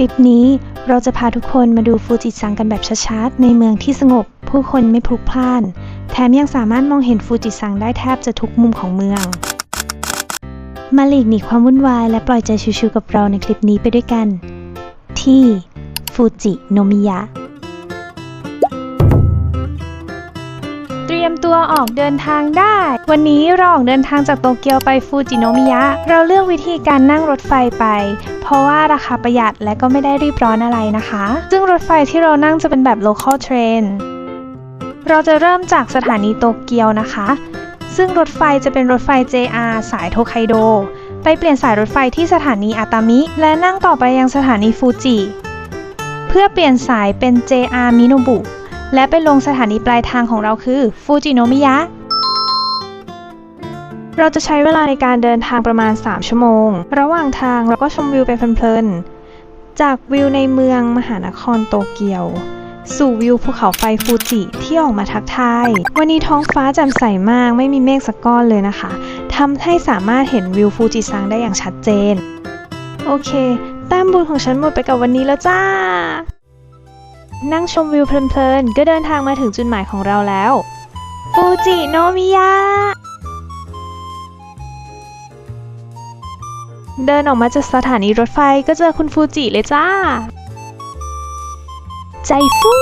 ลิปนี้เราจะพาทุกคนมาดูฟูจิซังกันแบบชัดๆ ในเมืองที่สงบ ผู้คนไม่พลุกพล่าน แถมยังสามารถมองเห็นฟูจิซังได้แทบจะทุกมุมของเมือง มาหลีกหนีความวุ่นวายและปล่อยใจชิวๆกับเราในคลิปนี้ไปด้วยกัน ที่ฟูจิโนมิยะ ยมตัวออกเดินทางได้ วันนี้เราออกเดินทางจากโตเกียวไปฟูจิโนมิยะ เราเลือกวิธีการนั่งรถไฟไป เพราะว่าราคาประหยัดและก็ไม่ได้รีบร้อนอะไรนะคะ ซึ่งรถไฟที่เรานั่งจะเป็นแบบ local train เราจะเริ่มจากสถานีโตเกียวนะคะ ซึ่งรถไฟจะเป็นรถไฟ JR สายโทไคโด ไปเปลี่ยนสายรถไฟที่สถานีอาตามิ และนั่งต่อไปยังสถานีฟูจิ เพื่อเปลี่ยนสายเป็น JR มิโนบุ และไปลงสถานีปลายทางของเราคือฟูจิโนมิยะ เราจะใช้เวลาในการเดินทางประมาณ 3 ชั่วโมง ระหว่างทางเราก็ชมวิวไปเพลินๆ จากวิวในเมืองมหานครโตเกียว สู่วิวภูเขาไฟฟูจิที่ออกมาทักทาย วันนี้ท้องฟ้าแจ่มใสมากไม่มีเมฆสักก้อนเลยนะคะทำให้สามารถเห็นวิวฟูจิซังได้อย่างชัดเจน โอเคแต้มบุญของฉันหมดไปกับวันนี้แล้วจ้า นั่งชมวิวเพลินๆ ก็เดินทางมาถึงจุดหมายของเราแล้ว ฟูจิโนมิยะ เดินออกมาจากสถานีรถไฟก็เจอคุณฟูจิเลยจ้า ใจฟู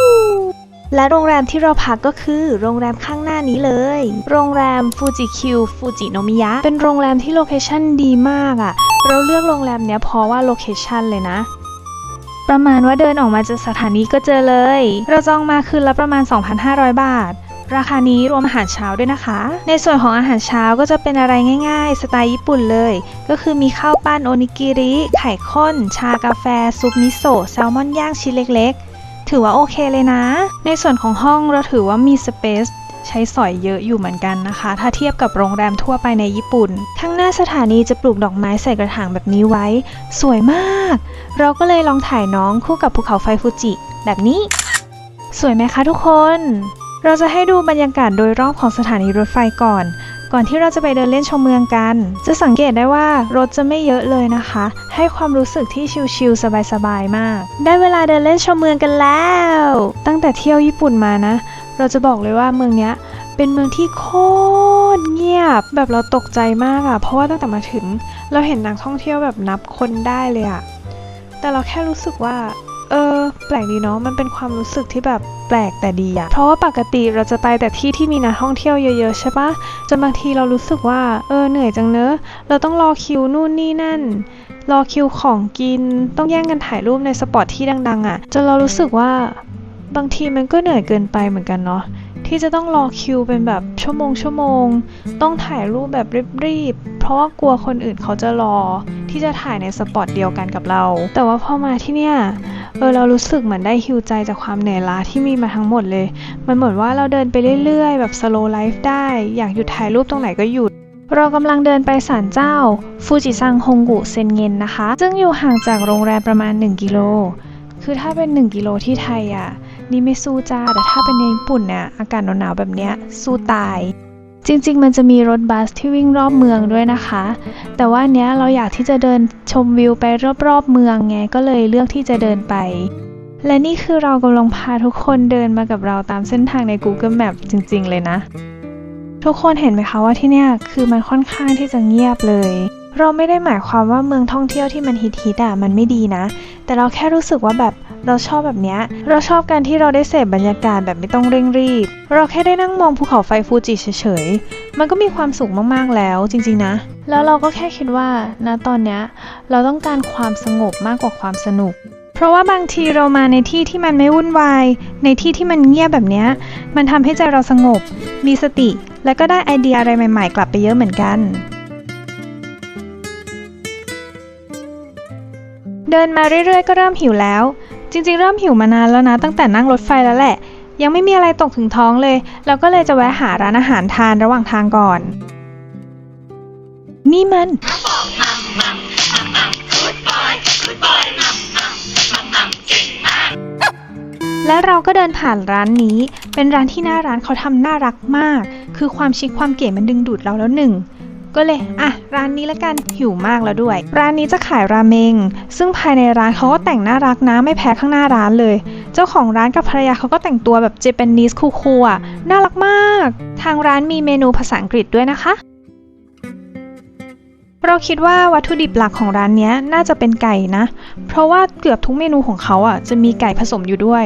และโรงแรมที่เราพักก็คือ โรงแรมข้างหน้านี้เลย โรงแรมฟูจิคิวฟูจิโนมิยะ เป็นโรงแรมที่โลเคชั่นดีมากอะ่ะ เราเลือกโรงแรมเนี้ยเพราะว่าโลเคชั่นเลยนะ ประมาณว่าเดินออกมาจากสถานีก็เจอเลย เราจองมาคืนละประมาณ 2,500 บาท ราคานี้รวมอาหารเช้าด้วยนะคะ ในส่วนของอาหารเช้าก็จะเป็นอะไรง่ายๆ สไตล์ญี่ปุ่นเลย ก็คือมีข้าวปั้นโอนิกิริ ไข่ข้น ชากาแฟ ซุปมิโซะแซลมอนย่างชิ้นเล็กๆ ถือว่าโอเคเลยนะ ในส่วนของห้องเราถือว่ามีสเปซ ใช้สอยเยอะอยู่เหมือนกันนะคะ ถ้าเทียบกับโรงแรมทั่วไปในญี่ปุ่น ข้างหน้าสถานีจะปลูกดอกไม้ใส่กระถางแบบนี้ไว้ สวยมาก เราก็เลยลองถ่ายน้องคู่กับภูเขาไฟฟูจิ แบบนี้ สวยไหมคะทุกคน เราจะให้ดูบรรยากาศโดยรอบของสถานีรถไฟก่อนก่อนที่เราจะไปเดินเล่นชมเมืองกัน จะสังเกตได้ว่ารถจะไม่เยอะเลยนะคะ ให้ความรู้สึกที่ชิลๆสบายๆมาก ได้เวลาเดินเล่นชมเมืองกันแล้ว ตั้งแต่เที่ยวญี่ปุ่นมานะ เราจะบอกเลยว่าเมืองเนี้ยเป็นเมืองที่โคตรเงียบ แบบเราตกใจมากอะ่ะเพราะว่าตั้งแต่มาถึง เราเห็นนักท่องเที่ยวแบบนับคนได้เลยอะ่ะแต่เราแค่รู้สึกว่า เออ แปลกดีเนาะมันเป็นความรู้สึกที่แบบแปลกแต่ดีอะเพราะว่าปกติเราจะไปแต่ที่ที่มีนักท่องเที่ยวเยอะๆใช่ปะจนบางทีเรารู้สึกว่า เออเหนื่อยจังเนอะเราต้องรอคิวนู่นนี่นั่นรอคิวของกิน ต้องแย่งกันถ่ายรูปในสปอตที่ดัง ๆอะ่ะจนเรารู้สึกว่า บางทีมันก็เหนื่อยเกินไปเหมือนกันเนาะที่จะต้องรอคิวเป็นแบบชั่วโมงชั่วโมง ต้องถ่ายรูปแบบรีบๆ เพราะว่ากลัวคนอื่นเขาจะรอ ที่จะถ่ายในสปอตเดียวกันกับเรา แต่ว่าพอมาที่เนี่ย เออเรารู้สึกเหมือนได้ฮิวใจจากความเหนื่อยล้าที่มีมาทั้งหมดเลย มันเหมือนว่าเราเดินไปเรื่อยๆ แบบ slow life ได้ อยากหยุดถ่ายรูปตรงไหนก็หยุดเรากำลังเดินไปศาลเจ้า ฟูจิซังฮงกุเซนเงินนะคะ ซึ่งอยู่ห่างจากโรงแรมประมาณ 1 กิโล คือถ้าเป็น 1 กิโลที่ไทยอะ นี่ไม่สู้จ้า แต่ถ้าเป็นในญี่ปุ่นเนี่ยอากาศหนาวๆแบบเนี้ยสู้ตาย จริงๆ มันจะมีรถบัสที่วิ่งรอบเมืองด้วยนะคะ แต่ว่าเนี้ยเราอยากที่จะเดินชมวิวไปรอบๆเมืองไงก็เลยเลือกที่จะเดินไป และนี่คือเรากำลังพาทุกคนเดินมากับเราตามเส้นทางใน Google Map จริง ๆ เลยนะ ทุกคนเห็นไหมคะว่าที่เนี่ยคือมันค่อนข้างที่จะเงียบเลย เราไม่ได้หมายความว่าเมืองท่องเที่ยวที่มันฮิตๆอะมันไม่ดีนะ แต่เราแค่รู้สึกว่าแบบเราชอบแบบเนี้ย เราชอบการที่เราได้เสพบรรยากาศแบบไม่ต้องเร่งรีบ เราแค่ได้นั่งมองภูเขาไฟฟูจิเฉยๆ มันก็มีความสุขมากๆแล้วจริงๆนะ แล้วเราก็แค่คิดว่าณตอนเนี้ยเราต้องการความสงบมากกว่าความสนุก เพราะว่าบางทีเรามาในที่ที่มันไม่วุ่นวาย ในที่ที่มันเงียบแบบเนี้ย มันทำให้ใจเราสงบ มีสติ และก็ได้ไอเดียอะไรใหม่ ๆ กลับไปเยอะเหมือนกัน ดินมาเรื่อยๆ ก็เริ่มหิวแล้ว จริงๆ เริ่มหิวมานานแล้วนะ ตั้งแต่นั่งรถไฟแล้วแหละ ยังไม่มีอะไรตกถึงท้องเลย เราก็เลยจะแวะหาร้านอาหารทานระหว่างทางก่อน นี่มัน และเราก็เดินผ่านร้านนี้ เป็นร้านที่หน้าร้านเขาทำน่ารักมาก คือความชิคความเก๋มันดึงดูดเราแล้วหนึ่ง ก็เลยอะร้านนี้ละกันหิวมากแล้วด้วย ร้านนี้จะขายราเมง ซึ่งภายในร้านเขาก็แต่งน่ารักนะไม่แพ้ข้างหน้าร้านเลย เจ้าของร้านกับภรรยาเขาก็แต่งตัวแบบเจแปนนิสคูลๆน่ารักมาก ทางร้านมีเมนูภาษาอังกฤษด้วยนะคะเราคิดว่าวัตถุดิบหลักของร้านนี้น่าจะเป็นไก่นะ เพราะว่าเกือบทุกเมนูของเขาอะจะมีไก่ผสมอยู่ด้วย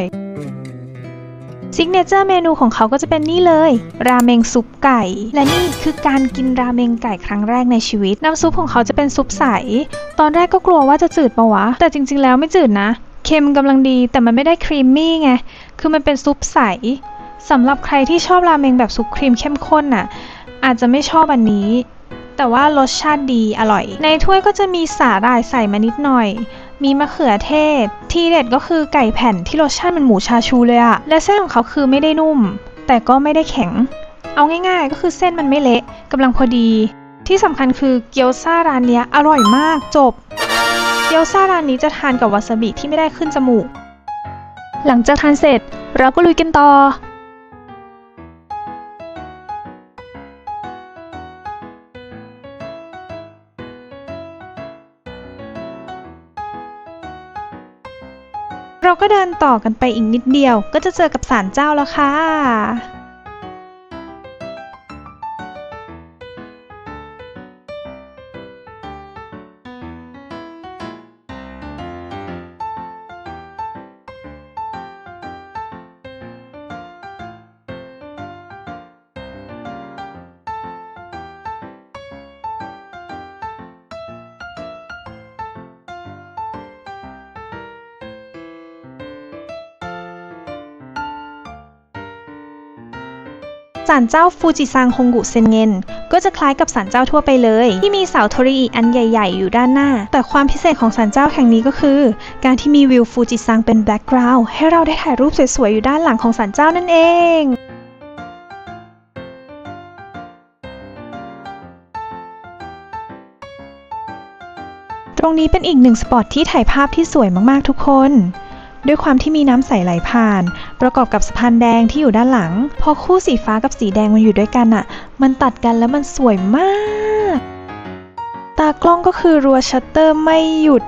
ซิกเนเจอร์เมนูของเขาก็จะเป็นนี่เลย ราเมงซุปไก่ และนี่คือการกินราเมงไก่ครั้งแรกในชีวิต น้ำซุปของเขาจะเป็นซุปใส ตอนแรกก็กลัวว่าจะจืดปะวะ แต่จริง ๆ แล้วไม่จืดนะ เค็มกำลังดี แต่มันไม่ได้ครีมมี่ไง คือมันเป็นซุปใสสำหรับใครที่ชอบราเมงแบบซุปครีมเข้มข้นน่ะ อาจจะไม่ชอบอันนี้ แต่ว่ารสชาติดีอร่อย ในถ้วยก็จะมีสาหร่ายใส่มานิดหน่อย มีมะเขือเทศ ที่เด็ดก็คือไก่แผ่นที่รสชาติมันหมูชาชูเลยอะและเส้นของเขาคือไม่ได้นุ่ม แต่ก็ไม่ได้แข็ง เอาง่ายๆ ก็คือเส้นมันไม่เละกำลังพอดี ที่สำคัญคือเกี๊ยวซ่าร้านนี้อร่อยมากจบ เกี๊ยวซ่าร้านนี้จะทานกับวาซาบิที่ไม่ได้ขึ้นจมูก หลังจากทานเสร็จเราก็ลุยกันต่อ เราก็เดินต่อกันไปอีกนิดเดียว ก็จะเจอกับศาลเจ้าแล้วค่ะ ศาลเจ้าฟูจิซังฮงกุเซนเงินก็จะคล้ายกับศาลเจ้าทั่วไปเลย ที่มีเสาโทริอิอันใหญ่ ๆ อยู่ด้านหน้า แต่ความพิเศษของศาลเจ้าแห่งนี้ก็คือ การที่มีวิวฟูจิซังเป็นแบ็กกราวด์ให้เราได้ถ่ายรูปสวยๆอยู่ด้านหลังของศาลเจ้านั่นเองตรงนี้เป็นอีกหนึ่งสปอตที่ถ่ายภาพที่สวยมากๆทุกคน ด้วยความที่มีน้ำใสไหลผ่าน ประกอบกับสะพานแดงที่อยู่ด้านหลัง พอคู่สีฟ้ากับสีแดงมันอยู่ด้วยกันอะมันตัดกันแล้วมันสวยมาก ตากล้องก็คือรัวชัตเตอร์ไม่หยุด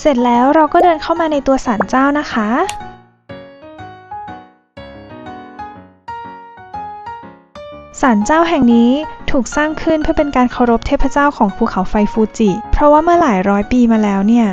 เสร็จแล้วเราก็เดินเข้ามาในตัวศาลเจ้านะคะ ศาลเจ้าแห่งนี้ถูกสร้างขึ้นเพื่อเป็นการเคารพเทพเจ้าของภูเขาไฟฟูจิ เพราะว่าเมื่อหลายร้อยปีมาแล้วเนี่ย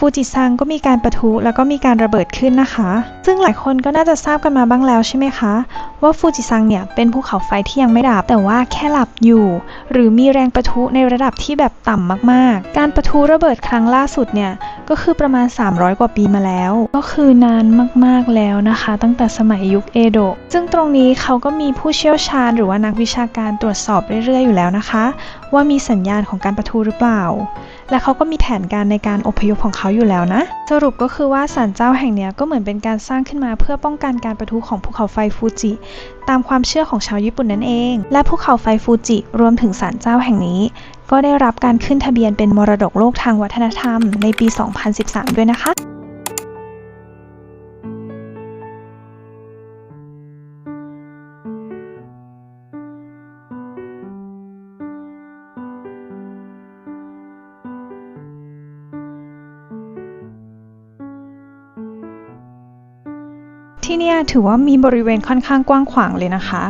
ฟูจิซังก็มีการประทุแล้วก็มีการระเบิดขึ้นนะคะ ซึ่งหลายคนก็น่าจะทราบกันมาบ้างแล้วใช่ไหมคะ ว่าฟูจิซังเนี่ยเป็นภูเขาไฟที่ยังไม่ดับ แต่ว่าแค่หลับอยู่ หรือมีแรงประทุในระดับที่แบบต่ำมากๆ การประทุระเบิดครั้งล่าสุดเนี่ยก็คือประมาณ 300 กว่าปีมาแล้ว ก็คือนานมากๆแล้วนะคะ ตั้งแต่สมัยยุคเอโดะซึ่งตรงนี้เขาก็มีผู้เชี่ยวชาญหรือว่านักวิชาการตรวจสอบเรื่อยๆอยู่แล้วนะคะ ว่ามีสัญญาณของการประทุหรือเปล่า และเขาก็มีแผนการในการอพยพของเขาอยู่แล้วนะ สรุปก็คือว่าศาลเจ้าแห่งนี้ก็เหมือนเป็นการสร้างขึ้นมาเพื่อป้องกันการประทุของภูเขาไฟฟูจิ ตามความเชื่อของชาวญี่ปุ่นนั่นเอง และภูเขาไฟฟูจิรวมถึงศาลเจ้าแห่งนี้ ก็ได้รับการขึ้นทะเบียนเป็นมรดกโลกทางวัฒนธรรมในปี 2013 ด้วยนะคะ ที่เนี่ยถือว่ามีบริเวณค่อนข้างกว้างขวางเลยนะคะ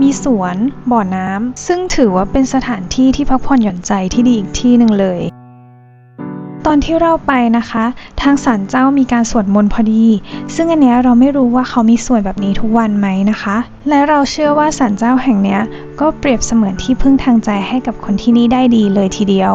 มีสวน บ่อน้ำ ซึ่งถือว่าเป็นสถานที่ที่พักผ่อนหย่อนใจที่ดีอีกที่หนึ่งเลย ตอนที่เราไปนะคะ ทางศาลเจ้ามีการสวดมนต์พอดี ซึ่งอันเนี้ยเราไม่รู้ว่าเขามีสวดแบบนี้ทุกวันไหมนะคะ และเราเชื่อว่าศาลเจ้าแห่งเนี้ยก็เปรียบเสมือนที่พึ่งทางใจให้กับคนที่นี่ได้ดีเลยทีเดียว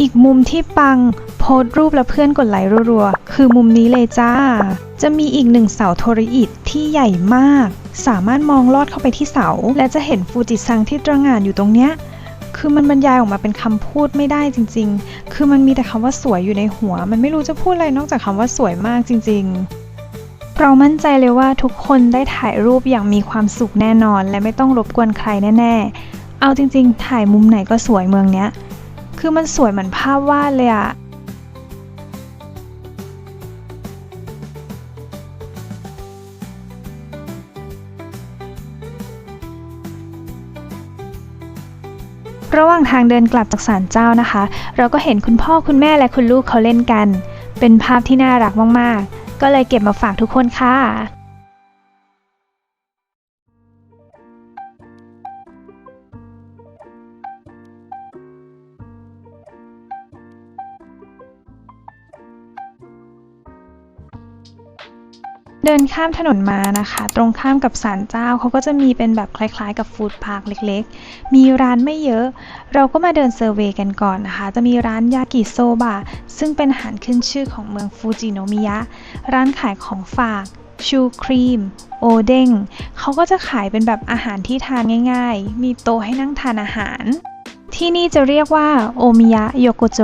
อีกมุมที่ปังโพสต์รูปและเพื่อนกดไลค์รัวๆ คือมุมนี้เลยจ้า จะมีอีกหนึ่งเสาโทรอิฐที่ใหญ่มาก สามารถมองลอดเข้าไปที่เสา และจะเห็นฟูจิซังที่ตระหง่านอยู่ตรงเนี้ยคือมันบรรยายออกมาเป็นคำพูดไม่ได้จริง ๆ คือมันมีแต่คำว่าสวยอยู่ในหัว มันไม่รู้จะพูดอะไรนอกจากคำว่าสวยมากจริง ๆ เรามั่นใจเลยว่าทุกคนได้ถ่ายรูปอย่างมีความสุขแน่นอน และไม่ต้องรบกวนใครแน่ ๆ เอาจริง ๆ ถ่ายมุมไหนก็สวยเมืองเนี้ย คือมันสวยเหมือนภาพวาดเลยอะระหว่างทางเดินกลับจากศาลเจ้านะคะ เราก็เห็นคุณพ่อคุณแม่และคุณลูกเขาเล่นกัน เป็นภาพที่น่ารักมาก ๆ ก็เลยเก็บมาฝากทุกคนค่ะ เดินข้ามถนนมานะคะ ตรงข้ามกับศาลเจ้าเขาก็จะมีเป็นแบบคล้ายๆ กับฟู้ดพาร์คเล็กๆ มีร้านไม่เยอะ เราก็มาเดินเซอร์เวยกันก่อนนะคะ จะมีร้านยากิโซบะซึ่งเป็นอาหารขึ้นชื่อของเมืองฟูจิโนมิยะ ร้านขายของฝากชูครีม โอเด้งเขาก็จะขายเป็นแบบอาหารที่ทานง่าย ๆ มีโต๊ะให้นั่งทานอาหาร ที่นี่จะเรียกว่าโอมิยะโยโกโจ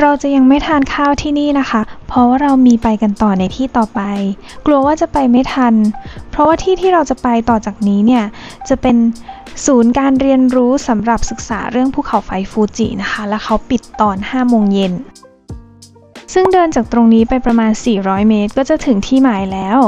เราจะยังไม่ทานข้าวที่นี่นะคะ เพราะว่าเรามีไปกันต่อในที่ต่อไป กลัวว่าจะไปไม่ทัน เพราะว่าที่ที่เราจะไปต่อจากนี้เนี่ย จะเป็นศูนย์การเรียนรู้สำหรับศึกษาเรื่องภูเขาไฟฟูจินะคะ และเขาปิดตอน 5 โมงเย็น ซึ่งเดินจากตรงนี้ไปประมาณ 400 เมตร ก็จะถึงที่หมายแล้ว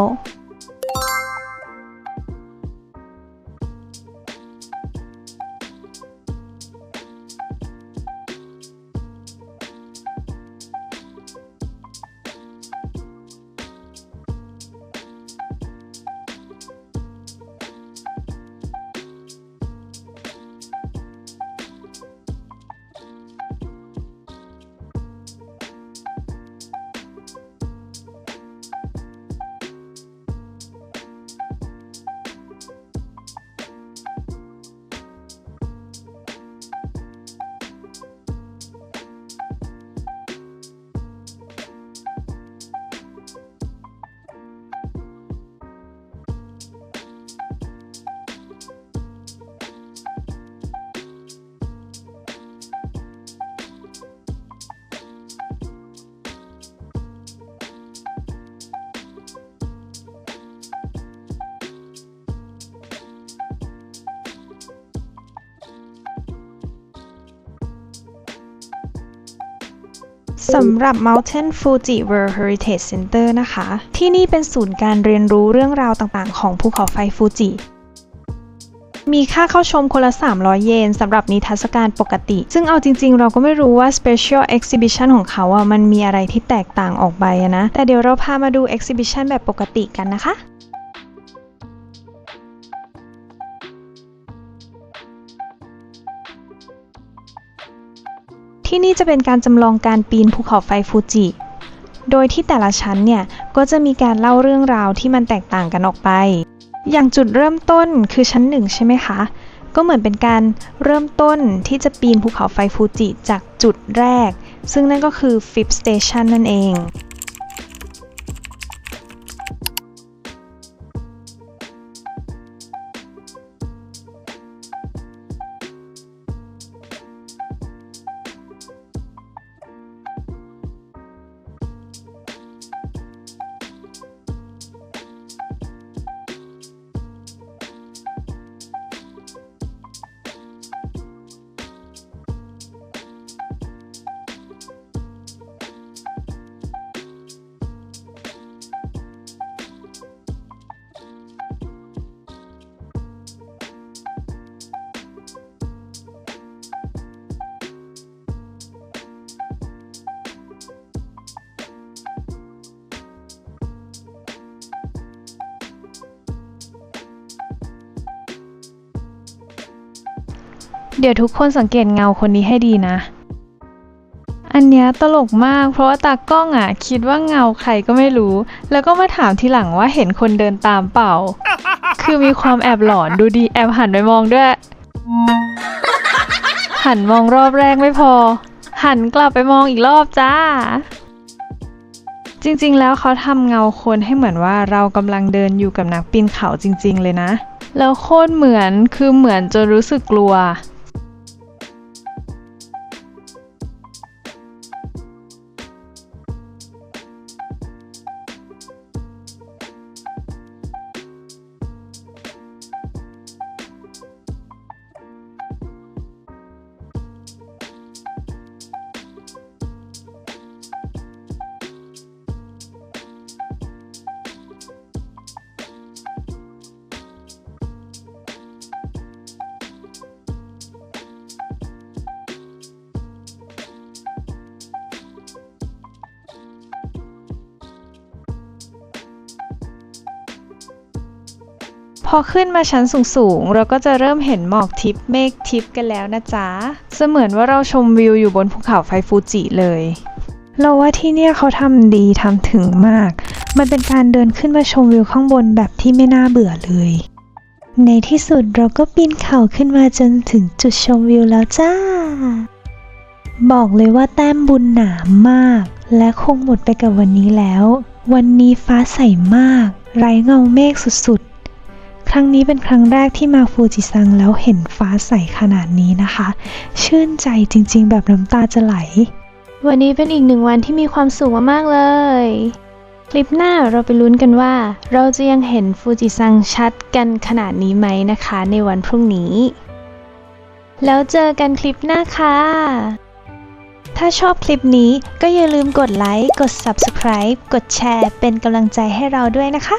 สำหรับ Mountain Fuji World Heritage Center นะคะ ที่นี่เป็นศูนย์การเรียนรู้เรื่องราวต่างๆ ของภูเขาไฟฟูจิ มีค่าเข้าชมคนละ 300 เยนสำหรับนิทรรศการปกติ ซึ่งเอาจริงๆ เราก็ไม่รู้ว่า Special Exhibition ของเขาอะมันมีอะไรที่แตกต่างออกไปนะ แต่เดี๋ยวเราพามาดู Exhibition แบบปกติกันนะคะ ที่นี่จะเป็นการจำลองการปีนภูเขาไฟฟูจิ โดยที่แต่ละชั้นเนี่ย ก็จะมีการเล่าเรื่องราวที่มันแตกต่างกันออกไป อย่างจุดเริ่มต้นคือชั้นหนึ่งใช่ไหมคะ ก็เหมือนเป็นการเริ่มต้นที่จะปีนภูเขาไฟฟูจิจากจุดแรก ซึ่งนั่นก็คือ Fifth Station นั่นเอง เดี๋ยวทุกคนสังเกตเงาคนนี้ให้ดีนะ อันเนี้ยตลกมาก เพราะว่าตากล้องอะ คิดว่าเงาใครก็ไม่รู้ แล้วก็มาถามทีหลังว่าเห็นคนเดินตามเปล่า คือมีความแอบหลอนดูดีแอบหันไปมองด้วย หันมองรอบแรกไม่พอ หันกลับไปมองอีกรอบจ้า จริงๆแล้วเขาทำเงาคนให้เหมือนว่าเรากำลังเดินอยู่กับนักปีนเขาจริง ๆ เลยนะ แล้วโคตรเหมือนคือเหมือนจนรู้สึกกลัว พอขึ้นมาชั้นสูงๆ เราก็จะเริ่มเห็นหมอกทิพย์เมฆทิพย์กันแล้วนะจ๊ะ เสมือนว่าเราชมวิวอยู่บนภูเขาไฟฟูจิเลย เราว่าที่เนี่ยเขาทำดีทำถึงมาก มันเป็นการเดินขึ้นมาชมวิวข้างบนแบบที่ไม่น่าเบื่อเลย ในที่สุดเราก็ปีนเขาขึ้นมาจนถึงจุดชมวิวแล้วจ้า บอกเลยว่าแต้มบุญหนามาก และคงหมดไปกับวันนี้แล้ว วันนี้ฟ้าใสมาก ไร้เงาเมฆสุดๆ ครั้งนี้เป็นครั้งแรกที่มาฟูจิซังแล้วเห็นฟ้าใสขนาดนี้นะคะ ชื่นใจจริงๆ แบบน้ำตาจะไหล วันนี้เป็นอีกหนึ่งวันที่มีความสุขมากๆเลย คลิปหน้าเราไปลุ้นกันว่า เราจะยังเห็นฟูจิซังชัดกันขนาดนี้ไหมนะคะ ในวันพรุ่งนี้ แล้วเจอกันคลิปหน้าค่ะ ถ้าชอบคลิปนี้ก็อย่าลืมกดไลค์ กด Subscribe กดแชร์ เป็นกำลังใจให้เราด้วยนะคะ